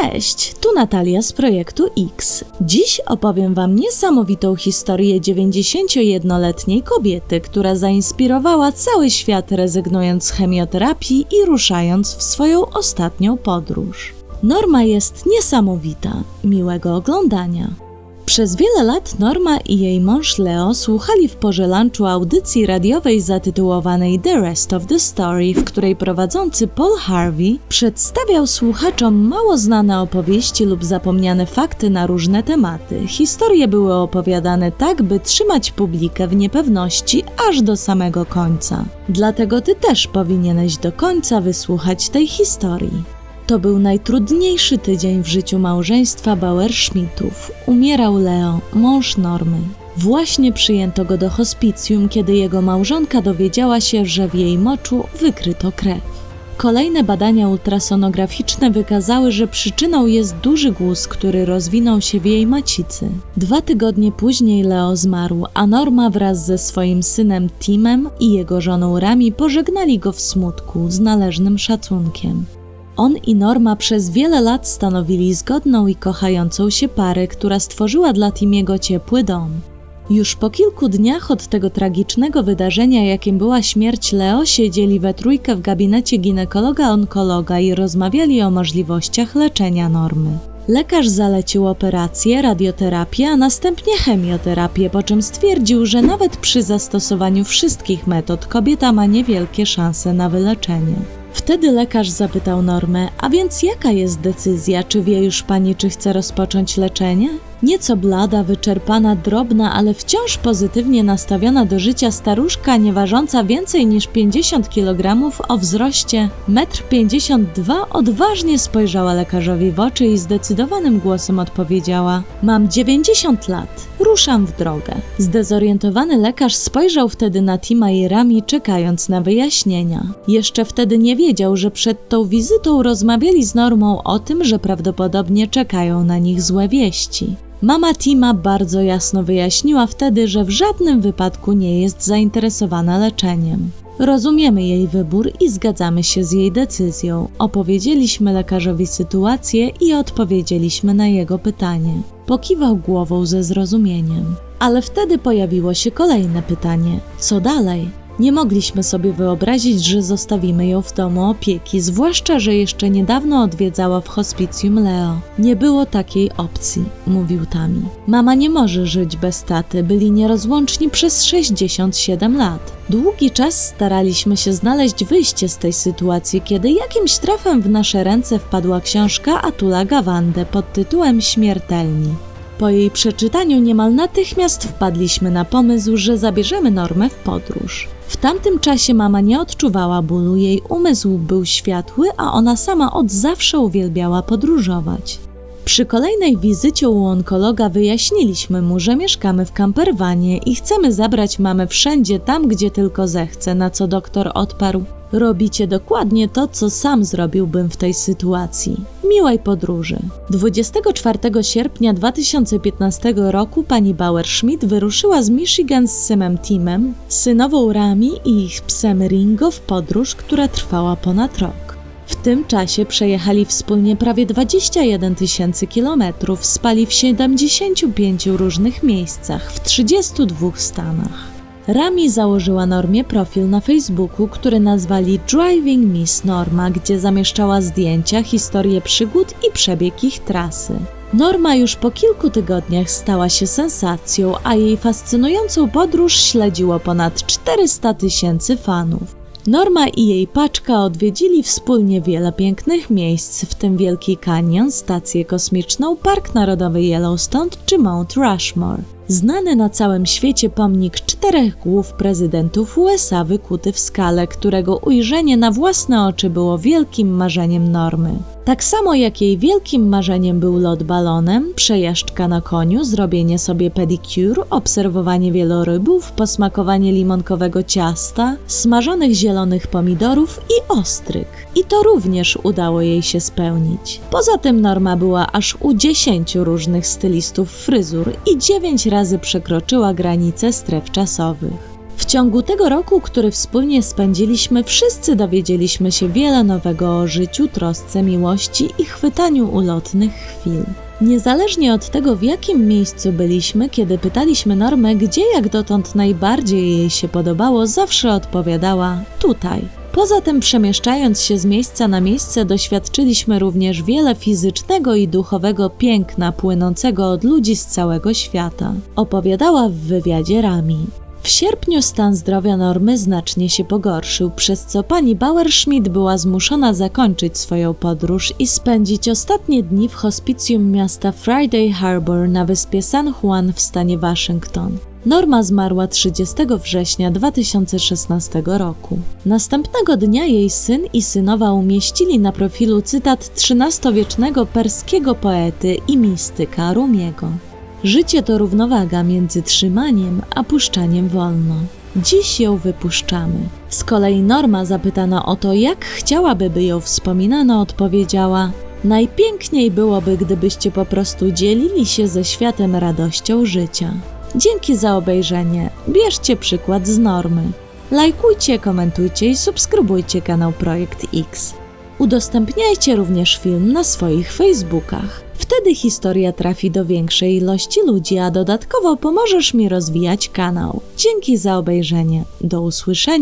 Cześć, tu Natalia z projektu X. Dziś opowiem Wam niesamowitą historię 91-letniej kobiety, która zainspirowała cały świat rezygnując z chemioterapii i ruszając w swoją ostatnią podróż. Norma jest niesamowita. Miłego oglądania. Przez wiele lat Norma i jej mąż Leo słuchali w porze lunchu audycji radiowej zatytułowanej The Rest of the Story, w której prowadzący Paul Harvey przedstawiał słuchaczom mało znane opowieści lub zapomniane fakty na różne tematy. Historie były opowiadane tak, by trzymać publikę w niepewności aż do samego końca. Dlatego ty też powinieneś do końca wysłuchać tej historii. To był najtrudniejszy tydzień w życiu małżeństwa Bauer-Schmidtów. Umierał Leo, mąż Normy. Właśnie przyjęto go do hospicjum, kiedy jego małżonka dowiedziała się, że w jej moczu wykryto krew. Kolejne badania ultrasonograficzne wykazały, że przyczyną jest duży guz, który rozwinął się w jej macicy. Dwa tygodnie później Leo zmarł, a Norma wraz ze swoim synem Timem i jego żoną Rami pożegnali go w smutku z należnym szacunkiem. On i Norma przez wiele lat stanowili zgodną i kochającą się parę, która stworzyła dla Timiego ciepły dom. Już po kilku dniach od tego tragicznego wydarzenia, jakim była śmierć Leo, siedzieli we trójkę w gabinecie ginekologa-onkologa i rozmawiali o możliwościach leczenia Normy. Lekarz zalecił operację, radioterapię, a następnie chemioterapię, po czym stwierdził, że nawet przy zastosowaniu wszystkich metod kobieta ma niewielkie szanse na wyleczenie. Wtedy lekarz zapytał Normę: A więc jaka jest decyzja? Czy wie już pani, czy chce rozpocząć leczenie? Nieco blada, wyczerpana, drobna, ale wciąż pozytywnie nastawiona do życia staruszka, nie ważąca więcej niż 50 kg o wzroście 1,52 m, odważnie spojrzała lekarzowi w oczy i zdecydowanym głosem odpowiedziała: Mam 90 lat, ruszam w drogę. Zdezorientowany lekarz spojrzał wtedy na Tima i Rami, czekając na wyjaśnienia. Jeszcze wtedy nie wiedział, że przed tą wizytą rozmawiali z Normą o tym, że prawdopodobnie czekają na nich złe wieści. Mama Tima bardzo jasno wyjaśniła wtedy, że w żadnym wypadku nie jest zainteresowana leczeniem. Rozumiemy jej wybór i zgadzamy się z jej decyzją. Opowiedzieliśmy lekarzowi sytuację i odpowiedzieliśmy na jego pytanie. Pokiwał głową ze zrozumieniem. Ale wtedy pojawiło się kolejne pytanie: co dalej? Nie mogliśmy sobie wyobrazić, że zostawimy ją w domu opieki, zwłaszcza, że jeszcze niedawno odwiedzała w hospicjum Leo. Nie było takiej opcji, mówił Tami. Mama nie może żyć bez taty, byli nierozłączni przez 67 lat. Długi czas staraliśmy się znaleźć wyjście z tej sytuacji, kiedy jakimś trafem w nasze ręce wpadła książka Atula Gawande pod tytułem Śmiertelni. Po jej przeczytaniu niemal natychmiast wpadliśmy na pomysł, że zabierzemy Normę w podróż. W tamtym czasie mama nie odczuwała bólu, jej umysł był światły, a ona sama od zawsze uwielbiała podróżować. Przy kolejnej wizycie u onkologa wyjaśniliśmy mu, że mieszkamy w camperwanie i chcemy zabrać mamę wszędzie tam, gdzie tylko zechce, na co doktor odparł: Robicie dokładnie to, co sam zrobiłbym w tej sytuacji. Miłej podróży. 24 sierpnia 2015 roku pani Bauer-Schmidt wyruszyła z Michigan z synem Timem, synową Rami i ich psem Ringo w podróż, która trwała ponad rok. W tym czasie przejechali wspólnie prawie 21 tysięcy kilometrów, spali w 75 różnych miejscach w 32 stanach. Rami założyła Normie profil na Facebooku, który nazwali Driving Miss Norma, gdzie zamieszczała zdjęcia, historie przygód i przebieg ich trasy. Norma już po kilku tygodniach stała się sensacją, a jej fascynującą podróż śledziło ponad 400 tysięcy fanów. Norma i jej paczka odwiedzili wspólnie wiele pięknych miejsc, w tym Wielki Canyon, stację kosmiczną, Park Narodowy Yellowstone czy Mount Rushmore. Znany na całym świecie pomnik czterech głów prezydentów USA wykuty w skale, którego ujrzenie na własne oczy było wielkim marzeniem Normy. Tak samo jak jej wielkim marzeniem był lot balonem, przejażdżka na koniu, zrobienie sobie pedicure, obserwowanie wielorybów, posmakowanie limonkowego ciasta, smażonych zielonych pomidorów i ostryk. I to również udało jej się spełnić. Poza tym Norma była aż u 10 różnych stylistów fryzur i 9 razy przekroczyła granice stref czasowych. W ciągu tego roku, który wspólnie spędziliśmy, wszyscy dowiedzieliśmy się wiele nowego o życiu, trosce, miłości i chwytaniu ulotnych chwil. Niezależnie od tego, w jakim miejscu byliśmy, kiedy pytaliśmy Normę, gdzie jak dotąd najbardziej jej się podobało, zawsze odpowiadała tutaj. Poza tym, przemieszczając się z miejsca na miejsce, doświadczyliśmy również wiele fizycznego i duchowego piękna płynącego od ludzi z całego świata. Opowiadała w wywiadzie Rami. W sierpniu stan zdrowia Normy znacznie się pogorszył, przez co pani Bauerschmidt była zmuszona zakończyć swoją podróż i spędzić ostatnie dni w hospicjum miasta Friday Harbor na wyspie San Juan w stanie Waszyngton. Norma zmarła 30 września 2016 roku. Następnego dnia jej syn i synowa umieścili na profilu cytat XIII-wiecznego perskiego poety i mistyka Rumiego. Życie to równowaga między trzymaniem a puszczaniem wolno. Dziś ją wypuszczamy. Z kolei Norma zapytana o to, jak chciałaby, by ją wspominano, odpowiedziała: Najpiękniej byłoby, gdybyście po prostu dzielili się ze światem radością życia. Dzięki za obejrzenie. Bierzcie przykład z Normy. Lajkujcie, komentujcie i subskrybujcie kanał Projekt X. Udostępniajcie również film na swoich Facebookach. Wtedy historia trafi do większej ilości ludzi, a dodatkowo pomożesz mi rozwijać kanał. Dzięki za obejrzenie. Do usłyszenia.